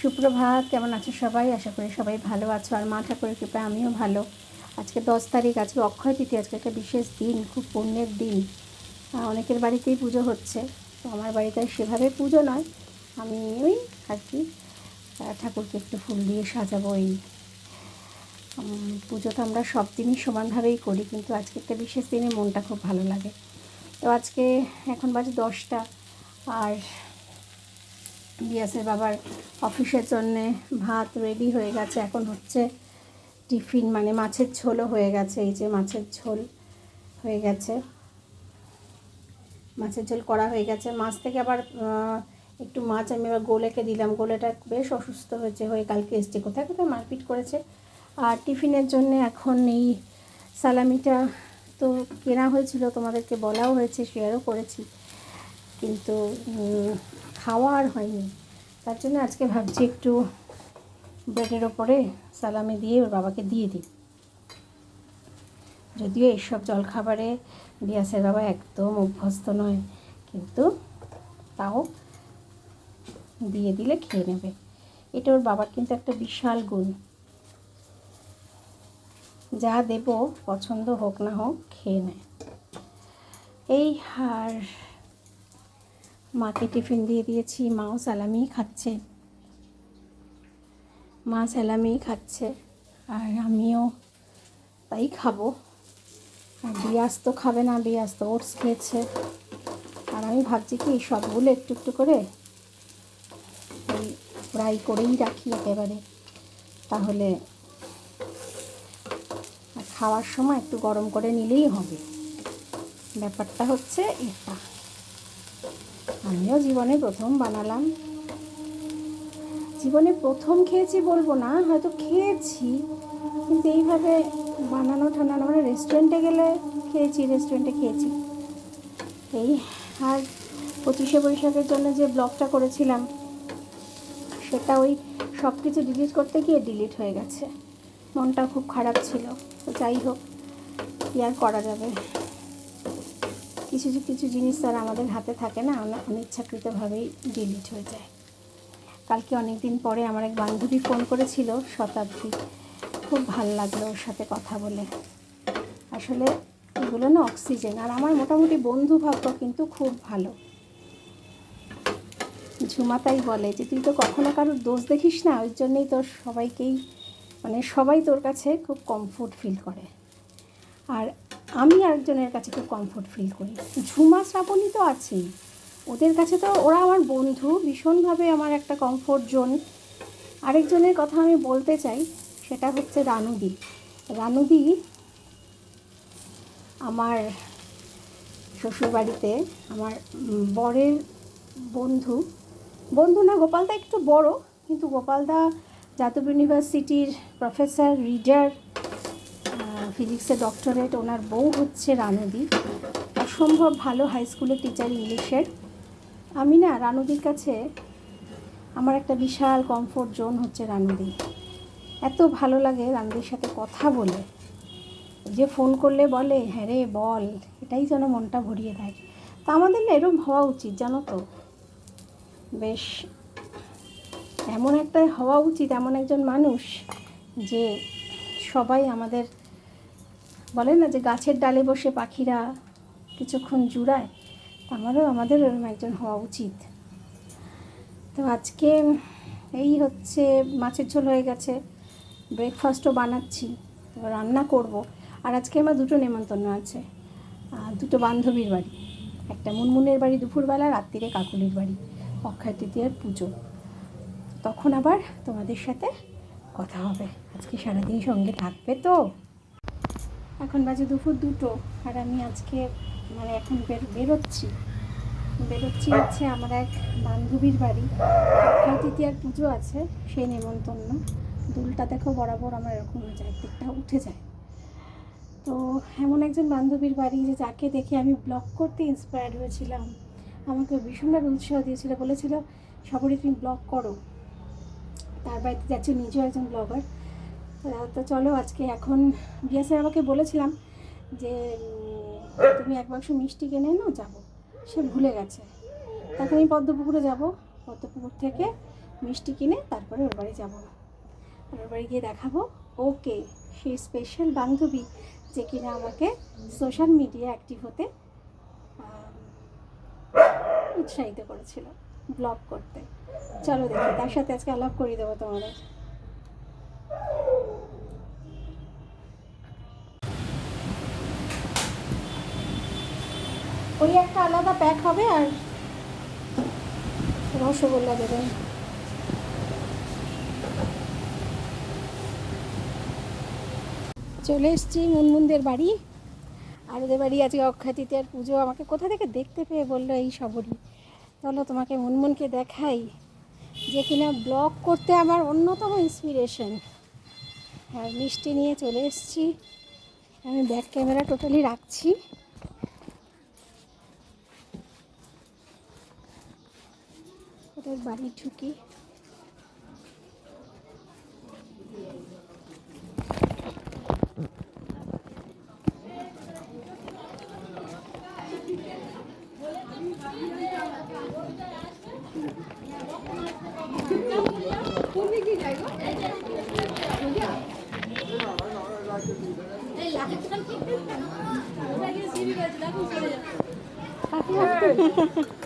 সুপ্রভাত, কেমন আছো সবাই? আশা করি সবাই ভালো আছো। আর মা ঠাকুরের কৃপায় আমিও ভালো। আজকে দশ তারিখ, আজকে অক্ষয় তিথি, আজকে একটা বিশেষ দিন, খুব পুণ্যের দিন। অনেকের বাড়িতেই পুজো হচ্ছে। তো আমার বাড়িতে সেভাবে পুজো নয়। আমি ওই আর কি ঠাকুরকে একটু ফুল দিয়ে সাজাবো এই পুজো তো আমরা সব দিনই সমানভাবেই করি, কিন্তু আজকে একটা বিশেষ দিনে মনটা খুব ভালো লাগে। তো আজকে এখন বাজে দশটা। আর বিয়াসের বাবার অফিসের জন্যে ভাত রেডি হয়ে গেছে। এখন হচ্ছে টিফিন মানে মাছের ঝোলও হয়ে গেছে। এই যে মাছের ঝোল হয়ে গেছে। মাছের ঝোল করা হয়ে গেছে। মাছ থেকে আবার একটু মাছ আমি এবার গোলেকে দিলাম। গোলেটা বেশ অসুস্থ হয়েছে, হয়ে কালকে এসছে। কোথায় কোথায় মারপিট করেছে? আর টিফিনের জন্য এখন এই সালামিটা তো কেনা হয়েছিল, তোমাদেরকে বলাও হয়েছে শেয়ারও করেছি। কিন্তু খাওয়া আর হয়নি। তার জন্য আজকে ভাবছি একটু ব্রেডের ওপরে সালামি দিয়ে ওর বাবাকে দিয়ে দিই। যদিও এইসব জলখাবারে বিয়াসের বাবা একদম অভ্যস্ত নয়, কিন্তু তাও দিয়ে দিলে খেয়ে নেবে। এটা ওর বাবার কিন্তু একটা বিশাল গুণ। যা দেব পছন্দ হোক না হোক খেয়ে নেয়। এই আর মাকে টিফিন দিয়ে দিয়েছি, মাও সালামি খাচ্ছে। মা সালামি খাচ্ছে, আর আমিও তাই খাব। আর বিয়াস তো খাবে না, বিয়াস তো ওটস খেয়েছে। আর আমি ভাবছি কি, সবগুলো একটু একটু করে ওই ফ্রাই করেই রাখি একেবারে। তাহলে খাওয়ার সময় একটু গরম করে নিলেই হবে। ব্যাপারটা হচ্ছে এটা। আমিও জীবনে প্রথম বানালাম। জীবনে প্রথম খেয়েছি বলব না, হয়তো খেয়েছি, কিন্তু এইভাবে বানানো ঠান্ডানো মানে রেস্টুরেন্টে গেলে খেয়েছি রেস্টুরেন্টে খেয়েছি। এই আর পঁচিশে বৈশাখের জন্য যে ব্লগটা করেছিলাম, সেটা ওই সব কিছু ডিলিট করতে গিয়ে ডিলিট হয়ে গেছে। মনটা খুব খারাপ ছিল। যাই হোক, কী আর করা যাবে? কিছু কিছু জিনিস আর আমাদের হাতে থাকে না অনে- অনিচ্ছাকৃতভাবেই ডিলিট হয়ে যায় কালকে অনেক দিন পরে আমার এক বান্ধবী ফোন করেছিল শতাব্দী। খুব ভালো লাগল ওর সাথে কথা বলে। আসলে এগুলো না অক্সিজেন আর আমার মোটামুটি বন্ধু ভাগ্য কিন্তু খুব ভালো। ঝুমা তাই বলে যে, তুই তো কখনো কারোর দোষ দেখিস না, ওই জন্যই তোর সবাইকেই মানে সবাই তোর কাছে খুব কমফোর্ট ফিল করে। আর আমি আরেকজনের কাছে খুব কমফোর্ট ফিল করি। ঝুমা, শ্রাবণী তো আছেই। ওদের কাছে তো ওরা আমার বন্ধু, ভীষণভাবে আমার একটা কমফোর্ট জোন আরেকজনের কথা আমি বলতে চাই, সেটা হচ্ছে রানুদি। রানুদি আমার শ্বশুরবাড়িতে, আমার বরের বন্ধু। বন্ধু না, গোপালদা একটু বড়, কিন্তু গোপালদা যাদব ইউনিভার্সিটির প্রফেসর রিডার ফিজিক্সের ডক্টরেট ওনার বউ হচ্ছে রানুদি। অসম্ভব ভালো হাই স্কুলের টিচার ইংলিশের আমি না রানুদির কাছে আমার একটা বিশাল কমফোর্ট জোন হচ্ছে রানুদি। এত ভালো লাগে রানুদির সাথে কথা বলে। যে ফোন করলে বলে হ্যাঁ রে, বল। এটাই যেন মনটা ভরিয়ে দেয়। তা আমাদের না এরম হওয়া উচিত, জানো তো? বেশ, এমন একটা হওয়া উচিত, এমন একজন মানুষ যে সবাই আমাদের বলে না যে গাছের ডালে বসে পাখিরা কিছুক্ষণ জুড়ায়? আমারও আমাদের এরকম একজন হওয়া উচিত। তো আজকে এই হচ্ছে মাছের ঝোল হয়ে গেছে। ব্রেকফাস্টও বানাচ্ছি রান্না করব। আর আজকে আমার দুটো নেমন্তন্ন আছে। দুটো বান্ধবীর বাড়ি। একটা মুনমুনের বাড়ি দুপুরবেলা রাত্রিরে কাকুলির বাড়ি। অক্ষয় তৃতীয়ার পুজো। তখন আবার তোমাদের সাথে কথা হবে। আজকে সারাদিন সঙ্গে থাকবে তো? এখন বাজে দুপুর দুটো আর আমি আজকে মানে এখন বের বেরোচ্ছি। বেরোচ্ছি হচ্ছে আমার এক বান্ধবীর বাড়ি। অক্ষয় তৃতীয়ার পুজো আছে সেই নেমন্তন্ন। দুলটা দেখো বরাবর আমার এরকম হয়ে যায় দিকটা উঠে যায়। তো এমন একজন বান্ধবীর বাড়ি যে যাকে দেখে আমি ব্লগ করতে ইন্সপায়ার্ড হয়েছিলাম। আমাকে ভীষণভাবে উৎসাহ দিয়েছিল বলেছিল সবারই তুমি ব্লগ করো। তার বাড়িতে যাচ্ছে নিজেও একজন ব্লগার। তো চলো আজকে এখন বিয়াসের আমাকে বলেছিলাম যে তুমি এক বাক্স মিষ্টি কিনে নাও যাব। সে ভুলে গেছে। তখন আমি পদ্মপুকুরে যাব। পদ্মপুকুর থেকে মিষ্টি কিনে তারপরে ওর বাড়ি যাব। ওর বাড়ি গিয়ে দেখাবো। ওকে সেই স্পেশাল বান্ধবী যে কিনা আমাকে সোশ্যাল মিডিয়া অ্যাক্টিভ হতে উৎসাহিত করেছিল। ব্লগ করতে। চলো দেখি, তার সাথে আজকে আলাপ করিয়ে দেবো তোমাদের। ওই একটা আলাদা প্যাক হবে আর রসগোল্লা দেবেন। চলে এসেছি মুনমুনদের বাড়ি। আর ওদের বাড়ি আজকে অক্ষয় তৃতীয়ার পুজো। আমাকে কোথা থেকে দেখতে পেয়ে বলল এই সবরই চলো তোমাকে মুনমুনকে দেখাই যে কিনা ব্লগ করতে আমার অন্যতম ইন্সপিরেশন আর মিষ্টি নিয়ে চলে এসেছি। আমি ব্যাক ক্যামেরা টোটালি রাখছি। ওদের বাড়ি ঢুকি বাবা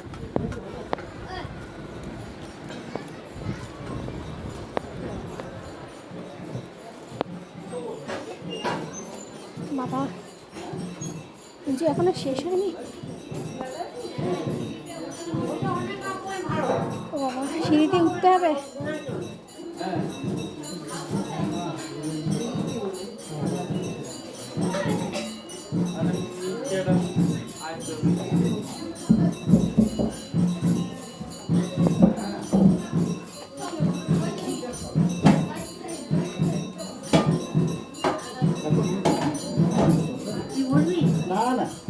এখনও শেষ হয়নি? ও বাবা সিঁড়িতে উঠতে হবে? না।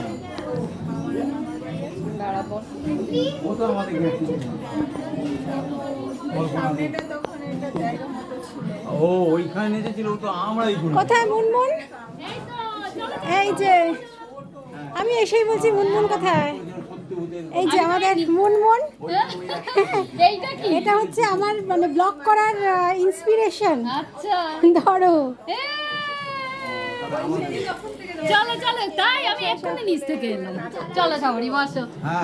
ও তো আমাদের ও ওইখানে যে ছিল তো আমরাই কোথায় মুনমুন? এই যে আমি এসেই বলছি মুনমুন কোথায়? এই যে আমাদের মুনমুন। এটা হচ্ছে আমার মানে ব্লগ করার ইন্সপিরেশন আচ্ছা। ধরো। এ! চলো চলো তাই আমি এক্ষুনি নিচ থেকে এলাম। চলো সবারই বসো। হ্যাঁ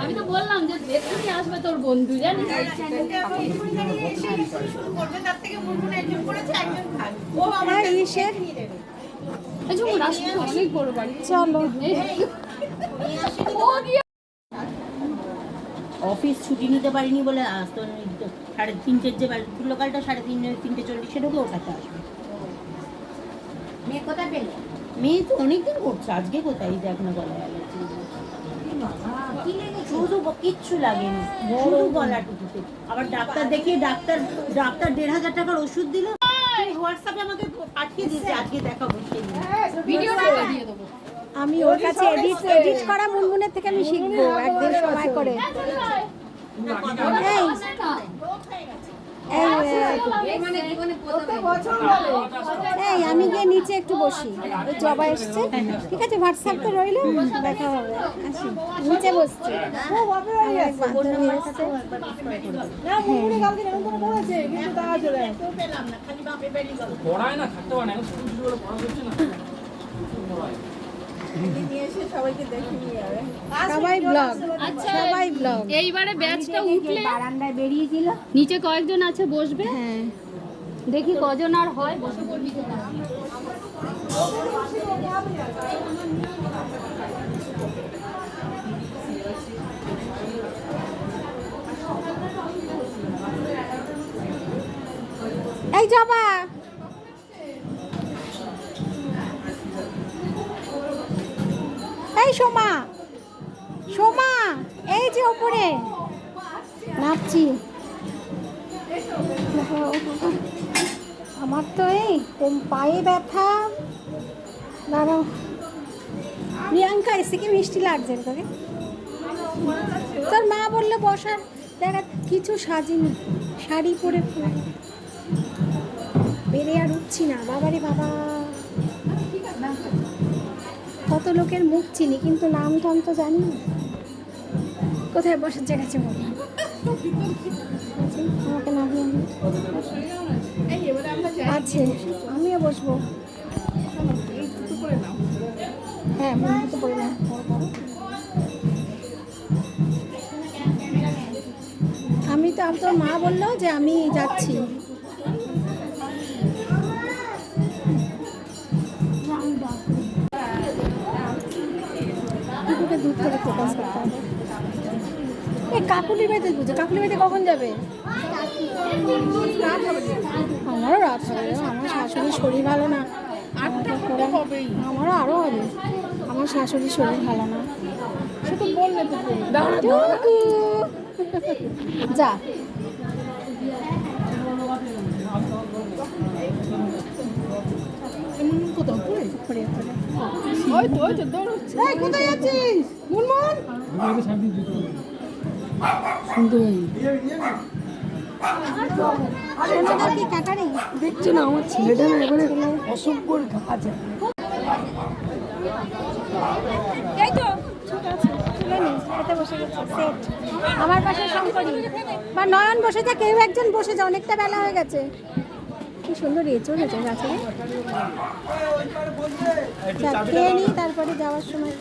আমি তো বললাম যে এক্ষুনি আসবে তোর বন্ধু জানিস? হ্যাঁ অনেক বড় বাড়ি। চলো। ও গিয়ে অফিস ছুটি নিতে পারিনি বলে আসতো সাড়ে তিনটের যে লোকালটা সাড়ে তিনটে তিনটে চল্লিশে ঢুকে ওটাতে আসবে। মেয়ে কোথায় পেলে? মেয়ে তো অনেকদিন করছে আজকে কোথায়? দেখ না গলায় অ্যালার্জি শুধু কিচ্ছু লাগেনি শুধু গলাটুকুতে আবার ডাক্তার দেখিয়ে ডাক্তার ডাক্তার দেড় হাজার টাকার ওষুধ দিল। হোয়াটসঅ্যাপে আমাকে পাঠিয়ে দিয়েছে আজকে দেখাবো সেই ভিডিওটা দিয়ে দেবো। আমি ওর কাছে এডিট এডিট করা মুনমুনের থেকে আমি শিখব একদিন সময় করে। এই আমি গিয়ে নিচে একটু বসি। জবা এসছে। ঠিক আছে হোয়াটসঅ্যাপ তো রইল। দেখা হবে। আসি। নিচে বসছি। পড়ায় না থাকতে পারে না। সবাই ব্লগ আচ্ছা সবাই ব্লগ এইবারে ব্যাচটা উঠলে? বারান্দায় বেরিয়েছিল। নিচে কয়েকজন আছে বসবে? হ্যাঁ। দেখি কজন আর হয়। বসে। পড়বি এই জবা আমার তো এই পায়ে ব্যথা। দাঁড়াও। প্রিয়াঙ্কা, এসে কি মিষ্টি লাগছে তোকে? তোর মা বলল বসার দেখা কিছু সাজিনি, শাড়ি পরে বেড়ে আর উঠছি না, বাবারে বাবা। কত লোকের মুখ চিনি, কিন্তু নাম টাম তো জানি না। কোথায় বসার জায়গা আছে বল আমাকে নামিয়ে। আছে, আমিও বসবো। হ্যাঁ তো পড়ে না আমি তো তোর মা বলল যে আমি যাচ্ছি। দূর থেকে এই কাকুলির বাড়িতে বুঝে কাকুলির বাড়িতে কখন যাবে? আমারও রাত হবে আমার শাশুড়ির শরীর ভালো না আমারও আরও হবে আমার শাশুড়ির শরীর ভালো না শুধু বললে তো। যা উপরে। এই, কোথায় যাচ্ছিস? মুনমুন? কাটারি? আমার শঙ্করী। বা নয়ন বসে যা, কেউ একজন বসে যা, অনেকটা বেলা হয়ে গেছে। কি সুন্দর এঁচড় হয়েছে গাছে। যা খেয়ে নিই তারপরে যাওয়ার সময়